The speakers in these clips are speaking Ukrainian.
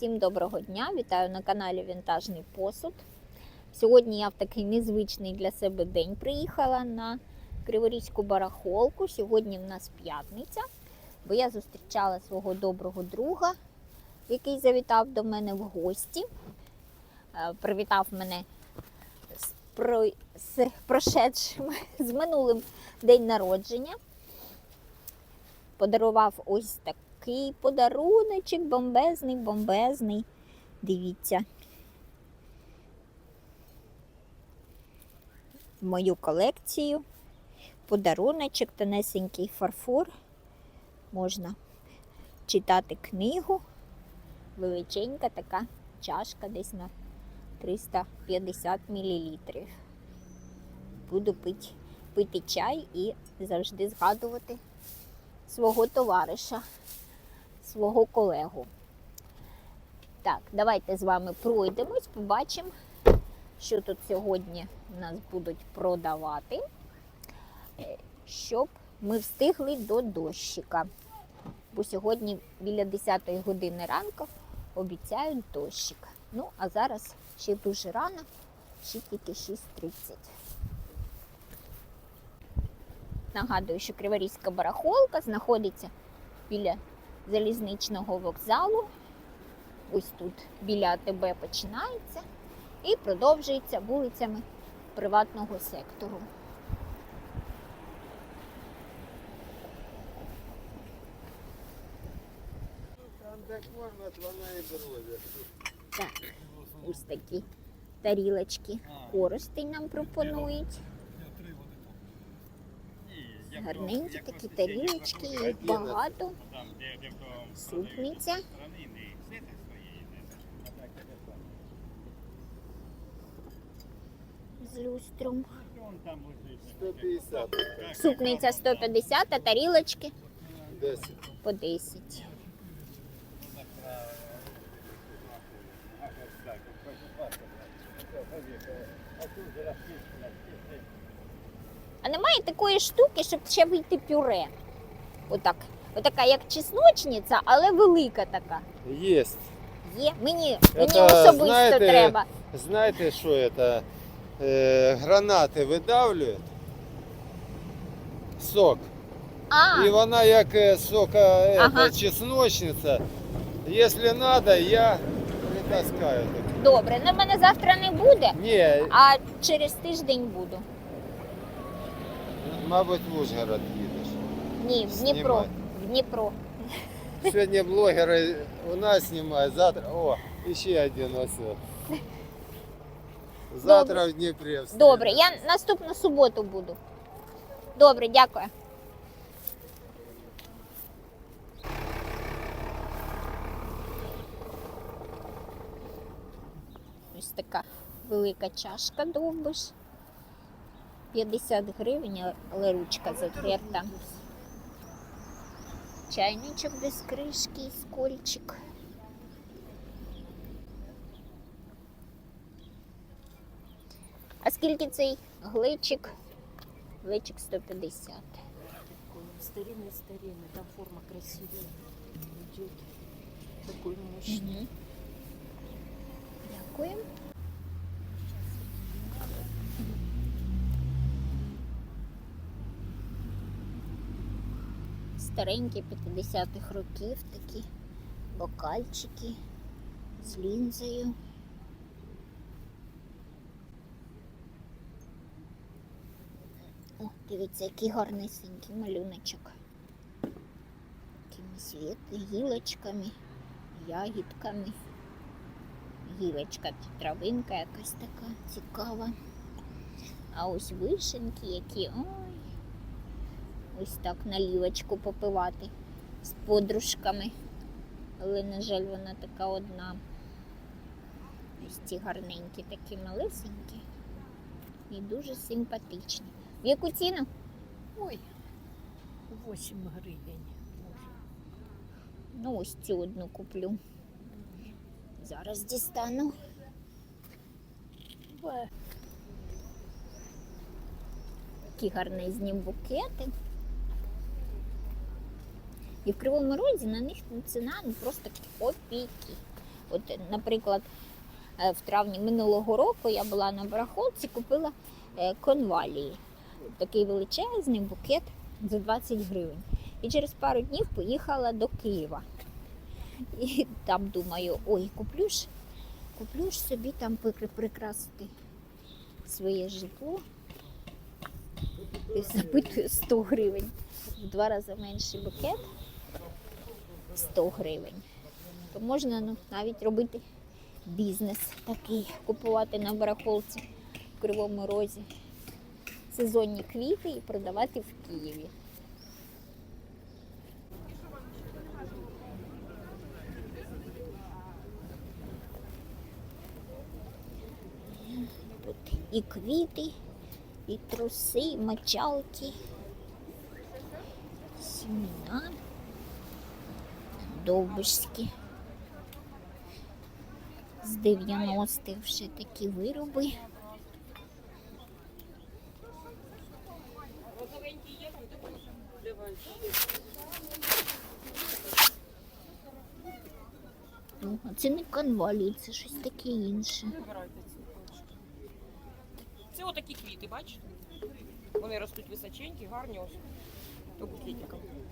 Всім доброго дня! Вітаю на каналі Вінтажний посуд. Сьогодні я в такий незвичний для себе день приїхала на Криворізьку барахолку. Сьогодні в нас п'ятниця, бо я зустрічала свого доброго друга, який завітав до мене в гості. Е, Привітав мене з, про... з прошедшим, з минулим день народження. Подарував ось такий подаруночок, бомбезний, бомбезний. Дивіться. В мою колекцію. Подаруночок, тонесенький фарфор. Можна читати книгу. Величенька така чашка десь на 350 мл. Буду пити, пити чай і завжди згадувати свого товариша, свого колегу. Так, давайте з вами пройдемось, побачимо, що тут сьогодні нас будуть продавати, е, щоб ми встигли до дощика. Бо сьогодні біля 10 години ранку обіцяють дощик. Ну, а зараз ще дуже рано, ще тільки 6.30. Нагадую, що Криворізька барахолка знаходиться біля залізничного вокзалу. Ось тут біля АТБ починається і продовжується вулицями приватного сектору. Так, ось такі тарілочки. Коростень нам пропонують. Гарненькі такі тарілочки, багато. Супниця. З люстром. 150. Супниця 150, а тарілочки 10. по 10. А немає такої штуки, щоб ще вийти пюре. Отак. Отака, як чесночниця, але велика така. Есть. Є. Мені, мені Это, особисто знаєте, треба. Знаєте, що это? Е, гранати видавлюють. Сок. А, І вона як е, сока е, Ага. это, чесночниця. Якщо надо, я притаскаю. таке. добре. Ну, в мене завтра не буде, Ні, а через тиждень буду. мабуть, в Ужгород їдеш. Ні, в Дніпро. Знімай. В Дніпро. Сьогодні блогери у нас знімають, завтра. О, ще один ось. Завтра в Дніпрі. встреча. Добре, я наступну суботу буду. Добре, дякую. Ось така велика чашка довбиш. 50 гривень, але ручка затерта. Чайничок без кришки і скольчик. А скільки цей гличик? Гличик 150. Старинный, старинный, там форма красивая идет. Такой мощный. Угу. Дякую. Старенькі 50-х років такі бокальчики з лінзою. О, дивіться, який гарнесенький малюночок. Такими світ, гілочками, ягідками. Гілочка, травинка якась така цікава. А ось вишеньки, які ой. Ось так налівочку попивати з подружками. Але, на жаль, вона така одна. Ось ці гарненькі, такі малесенькі і дуже симпатичні. В яку ціну? Ой, 8 гривень. Ну, ось цю одну куплю. Зараз дістану. Такі гарнезні букети. І в Кривому Розі на них ціна ну, просто копійки. От, наприклад, е, в травні минулого року я була на барахолці, купила е, конвалії. Такий величезний букет за 20 гривень. І через пару днів поїхала до Києва. І там думаю, ой, куплю ж, куплю ж собі там прикрасити своє житло. І запитую 100 гривень. В два рази менший букет 100 гривень. То можна ну, навіть робити бізнес такий, купувати на барахолці в Кривому Розі сезонні квіти і продавати в Києві. Тут і квіти, і труси, і мочалки, сімена, довбишські. З 90-х вже такі вироби. Ну, а це не конвалії, це щось таке інше. Це отакі квіти, бачите? Вони ростуть височенькі, гарні ось.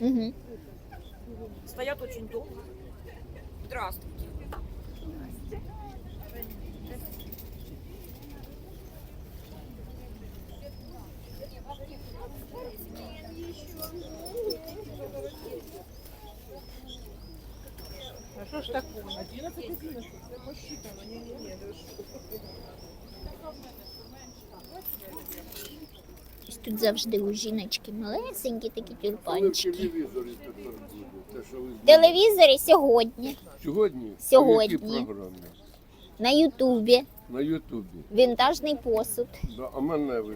Угу. Стоять очень довго. Здравствуйте. А що ж такое? 11 11, це посчитано. Ні-ні-ні, Тут завжди у жіночки малесенькі такі в тюльпанчики. телевізорі тепер буде. Те, що ви В телевізорі сьогодні, Сьогодні? Сьогодні. На Ютубі, На Ютубі. вінтажний посуд. Да, а мене ви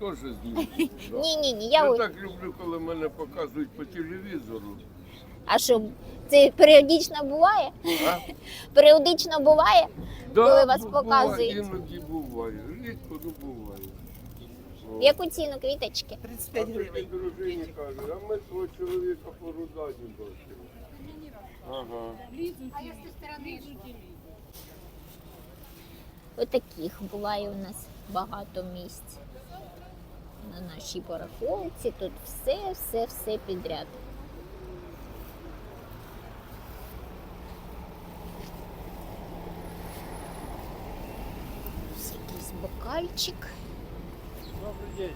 теж знімете? Да. Ні, ні, ні, Я так люблю, коли мене показують по телевізору. А що, це періодично буває? А? Періодично буває? Коли вас показують. Іноді буває. Рідко, ну буває. В яку ціну квіточки? 35 А гривень. дружині каже, а ми свого чоловіка по рудані бачимо. Ага. Отаких буває у нас багато місць. На нашій барахолці тут все, все, все підряд. Ось якийсь бокальчик. Добрый день.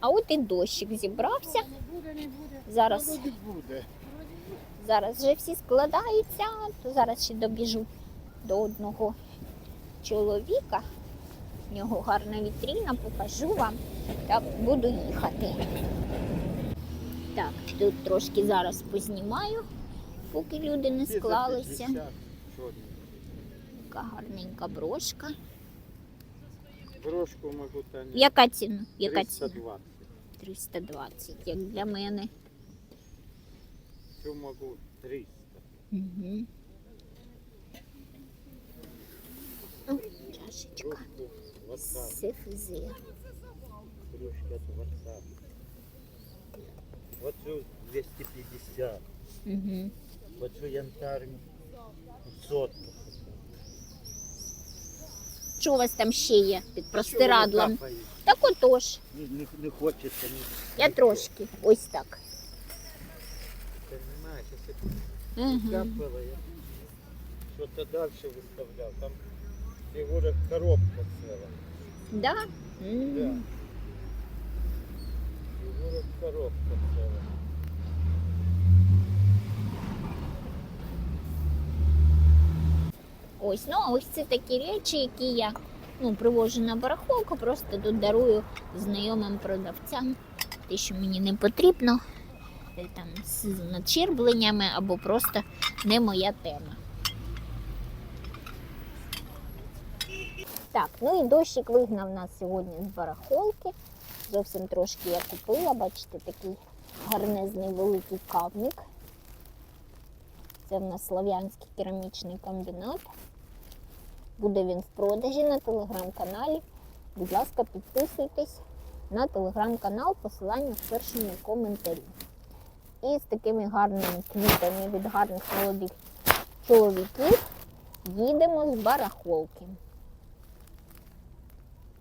А от і дощик зібрався. Зараз, буде. зараз вже всі складаються, то зараз ще добіжу до одного чоловіка. В нього гарна вітріна, покажу вам та буду їхати. Так, тут трошки зараз познімаю, поки люди не склалися. Така гарненька брошка. Брошку можу та ні. Яка ціна? Яка ціна? 320. 320, як для мене. Цю можу 300. Угу. Чашечка. Брошку WhatsApp. СФЗ. От WhatsApp. Вот цю 250. Угу. Вот цю янтарню. Сотку. Що у вас там ще є під простирадлом? Так отож. Не, не, не хочеться. Ні. Я трошки. Ось так. Це немає, що це Угу. капало. Я що-то далі виставляв. Там фігура коробка ціла. Да? Да. М. Фігура коробка ціла. Ось, ну ось це такі речі, які я ну, привожу на барахолку, просто тут дарую знайомим продавцям. Те, що мені не потрібно, е, там з начербленнями або просто не моя тема. Так, ну і дощик вигнав нас сьогодні з барахолки. Зовсім трошки я купила, бачите, такий гарнезний великий кавник. Це в нас Слов'янський керамічний комбінат. Буде він в продажі на телеграм-каналі. Будь ласка, підписуйтесь на телеграм-канал, посилання в першому коментарі. І з такими гарними квітами від гарних молодих чоловіків їдемо з барахолки.